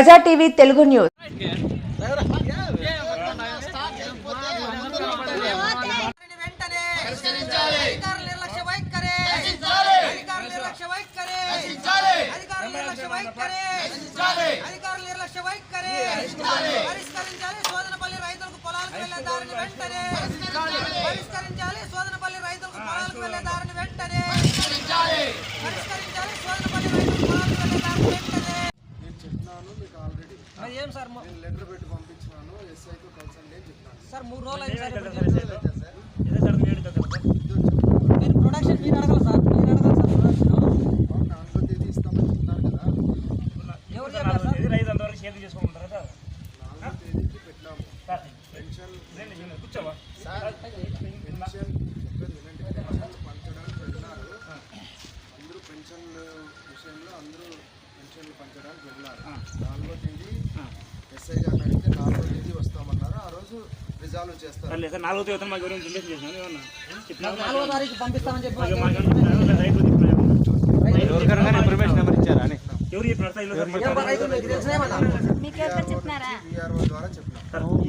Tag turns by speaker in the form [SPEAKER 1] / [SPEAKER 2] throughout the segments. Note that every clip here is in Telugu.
[SPEAKER 1] ప్రజా టీవీ తెలుగు న్యూస్.
[SPEAKER 2] పరిష్కరించాలి సోదనపల్లి రైతులకు పొలాలకు వెళ్ళే దారిని వెంటనే పరిష్కరించాలి సోదనపల్లి రైతులకు పొలాలకు వెళ్ళే దారిని వెంటనే పరిష్కరించాలి సోదనపల్లి రైతులకు పొలాలకు వెళ్ళే దారిని వెంటనే
[SPEAKER 3] నేను చెప్తున్నాను మీకు ఆల్రెడీ
[SPEAKER 2] మరి ఏం సార్ ము-
[SPEAKER 3] నేను లెటర్ పెట్టి పంపించినాను ఎస్ఐతో కన్సల్ట్ అని చెప్తాను
[SPEAKER 2] సార్ మూడు రోజులు అయింది సార్ ఇప్పుడు
[SPEAKER 3] సార్
[SPEAKER 2] మీరు ప్రొడక్షన్ మీరు అడగాలి సార్. మీరు అడగాలి సార్ ప్రొడక్షన్
[SPEAKER 3] నాలుగో తేదీ ఇస్తామని చెప్తున్నారు కదా.
[SPEAKER 2] ఎవరు చెప్పారు సార్?
[SPEAKER 3] నాలుగో తేదీకి పెట్టినాము.
[SPEAKER 4] సార్
[SPEAKER 3] పెన్షన్ పెన్షన్ చెప్పేది వినండి. పెన్షన్ పంచడానికి వెళ్ళినారు అందరూ పెన్షన్ విషయంలో అందరూ పెన్షన్లు పంచడానికి వెళ్ళినారు నాలుగో తేదీ ఎస్ఐ గారిని అడిగితే నాలుగో తేదీ వస్తామన్నారు ఆ రోజు రిజాల్వ్ చేస్తారు.
[SPEAKER 4] సర్లే సార్ నాలుగో తేదీ మాకు ఎవరైనా ఏమన్నా?
[SPEAKER 2] నాలుగో తారీఖు పంపిస్తామని చెప్పి
[SPEAKER 4] ఎవరు
[SPEAKER 3] చెప్పినాం.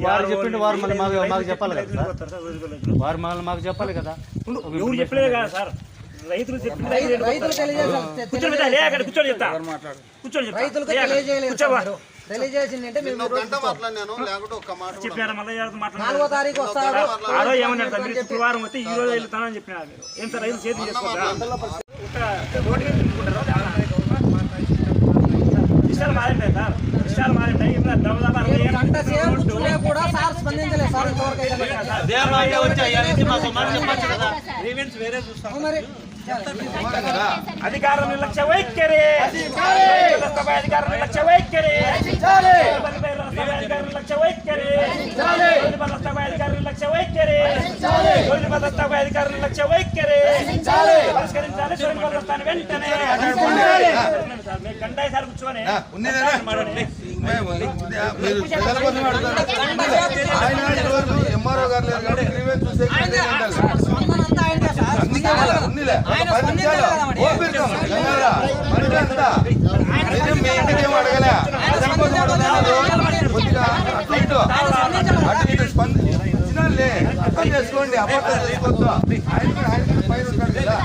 [SPEAKER 5] వారు చెప్పిండు వారు మళ్ళీ మాకు మాకు చెప్పాలి కదా. వారు మళ్ళీ మాకు చెప్పాలి
[SPEAKER 4] ఎవరు చెప్పలేదు కదా సార్? రైతులు చెప్పిన రైతులు
[SPEAKER 2] రైతులు తెలియజేయాలి.
[SPEAKER 4] కూర్చొని చెప్తా కూర్చొని చెప్తా కూర్చొని చెప్తా
[SPEAKER 2] రైతులకు
[SPEAKER 4] లే అక్కడ.
[SPEAKER 2] తెలియజేయలేదు
[SPEAKER 4] కూర్చోవా
[SPEAKER 2] సార్ మీరు. తెలియజేసింది అంటే మేము నాలుగో తారీఖు వస్తారు
[SPEAKER 4] శుక్రవారం వస్తే ఈ రోజు వెళ్తానని ఏం సార్ చేతి? విషయాలు మారింటాయి సార్. విషయాలు మారింటాయి. ఇప్పుడు దబదబా అరవై ఏళ్ళు
[SPEAKER 2] గంట సేపు కూర్చున్నా కూడా సార్ స్పందించలేదు సార్ ఇంతవరకు అయితే. అవును మరి.
[SPEAKER 4] అధికారం నిర్లక్ష్య వైఖరి. అధికారం నిర్లక్ష్య వైఖరి వ్యవస్థపై అధికారం నిర్లక్ష్య వైఖరి వ్యవస్థపై అధికారం నిర్లక్ష్య వైఖరి వ్యవస్థపై అధికారం నిర్లక్ష్య వైఖరి. పరిష్కరించాలి. సోని వ్యవస్థను వెంటనే. గంట సార్ కూర్చొని
[SPEAKER 3] ఎంఆర్ఓ గారు లేరు కాబట్టి గ్రీవెన్స్ చూసే మీ ఇంటికి ఏం అడగలే. కొద్దిగా అటు ఇటు. అటు ఇటు స్పంద- ఇచ్చినారులే. అర్థం చేసుకోండి అబద్ధం చేసుకోవద్దు ఆయన కూడా- ఆయన కూడా పైన ఉంటాడు కదా.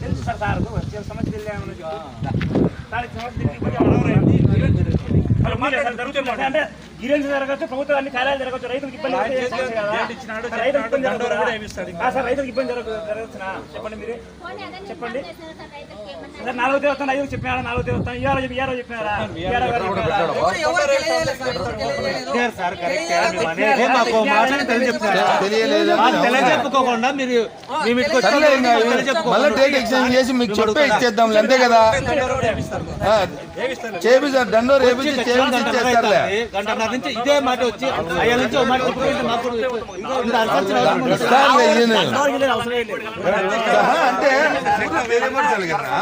[SPEAKER 4] తెలుసు సార్ సార్ వచ్చే సమస్య సార్ ఈ సమస్య గిరెన్స్ జరగచ్చు ప్రభుత్వం అన్ని కార్యాలు జరగచ్చు రైతులకు ఇబ్బంది రైతులకు ఇబ్బంది జరగదు జరగచ్చునా చెప్పండి మీరు. చెప్పండి. సార్ నాలుగో తేదీ వస్తాను ఐదు చెప్పినారా నాలుగో తేదీ వస్తాను ఇవాళ చెప్పి ఇవాళ చెప్పినారా
[SPEAKER 5] తెలియజెప్పుకోకుండా మీరు
[SPEAKER 3] మళ్ళీ డేట్ ఎక్స్చేంజ్ చేసి మీకు చెప్పే ఇచ్చేద్దాం అంతే కదా ఆ, చేపిస్తారు దండోరు వేపించి చేపించి ఇచ్చేస్తారులే
[SPEAKER 5] గంటన్నర నుంచి ఇదే మాట వచ్చి అయ్యా నుంచి మాట
[SPEAKER 3] అంటే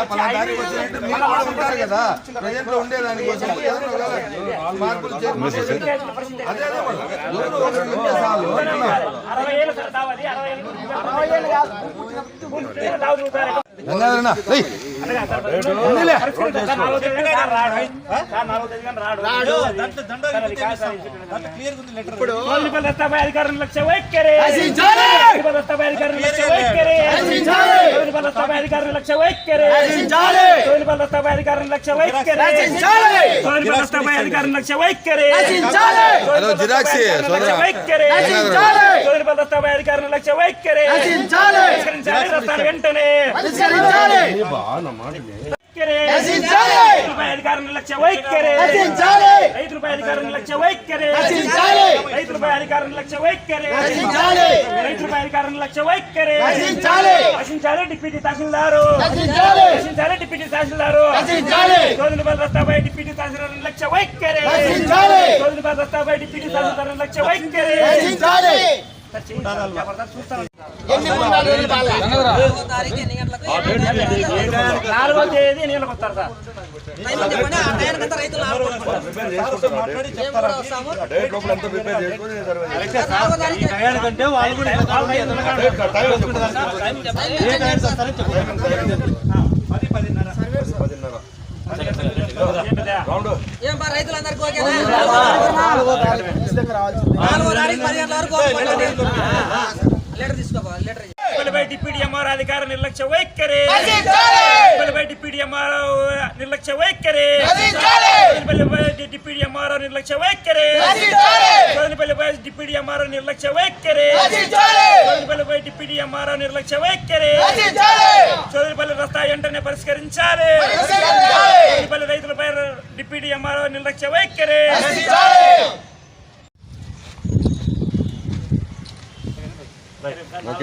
[SPEAKER 3] దానికి వచ్చినట్టు మీరు కూడా ఉంటారు కదా. ప్రజెంట్లో ఉండేదానికి మార్పులు చేర్పులు అదే మరి. ఎవరు ఒకరు ఉంటే చాలు. అంటున్నా.
[SPEAKER 4] ఇప్పుడు రస్తాపై అధికారుల లక్ష్య వైఖరి రస్తాపై అధికారుల లక్ష్య వైఖరి రస్తాపై అధికారుల లక్ష్య వైఖరి రస్తాపై అధికారుల లక్ష్య వైఖరి రస్తాపై అధికారుల లక్ష్య వైఖరి వైఖరి రస్తాపై అధికారుల లక్ష్య వైఖరి వెంటనే అధికారుల లక్ష్య వైఖరి రైతులపై అధికారుల లక్ష్య వైఖరి రైతులపై అధికారుల లక్ష్య వైఖరి రైతులపై అధికారుల లక్ష్య వైఖరి రచించాలి డిప్యూటీ తహసీల్దారు రచించాలి డిప్యూటీ తహసీల్దారు జోదులపల్లి రస్తాపై డిప్యూటీ తహసీల్దార్ లక్ష్య వైఖరి జోదులపల్లి రస్తాపై డిప్యూటీ తహసీల్దార్ లక్ష్య వైఖరి చూస్తాను.
[SPEAKER 2] ఎన్ని
[SPEAKER 4] నాలుగో తేదీ నీళ్ళకి వస్తారు సార్
[SPEAKER 2] టైం చెప్పండి ఆ టైంకంతా రైతులు ఆడుకుంటారు
[SPEAKER 3] ప్రిపేర్ చేసుకుంటున్నాం డేట్.
[SPEAKER 2] మేము కూడా వస్తాము
[SPEAKER 3] ఆ డేట్ లోపల అంతా ప్రిపేర్ చేసుకొని సర్వే చేస్తాం.
[SPEAKER 2] నాలుగో తారీఖు
[SPEAKER 5] టయానికంటే వాళ్ళు కూడా?
[SPEAKER 4] పది పదిన్నర
[SPEAKER 3] పదిన్నర.
[SPEAKER 4] ఏం పెద్ద?
[SPEAKER 3] రౌండ్
[SPEAKER 2] ఏం బా రైతులందరికీ ఓకేనా
[SPEAKER 5] నాలుగో తారీఖు
[SPEAKER 2] పది గంటల వరకు. లీటర్ తీసుకోపా లీటర్
[SPEAKER 4] పల్లిపై డిప్యూటీ ఎంఆర్ అధికార నిర్లక్ష్య వైఖరి. పల్లిపై డిప్యూటీ ఎంఆర్ నిర్లక్ష్య వైఖరి. డిప్యూటీ ఎంఆర్ నిర్లక్ష్య వైఖరి. పల్లిపై డిప్యూటీ ఎంఆర్ నిర్లక్ష్య వైఖరి. పల్లిపై డిప్యూటీ ఎంఆర్ నిర్లక్ష్య వైఖరి. చోదరిపల్లి రస్తా వెంటనే పరిష్కరించాలి. చోదరిపల్లి రైతులపై డిప్యూటీ ఎంఆర్ నిర్లక్ష్య వైఖరి. Right okay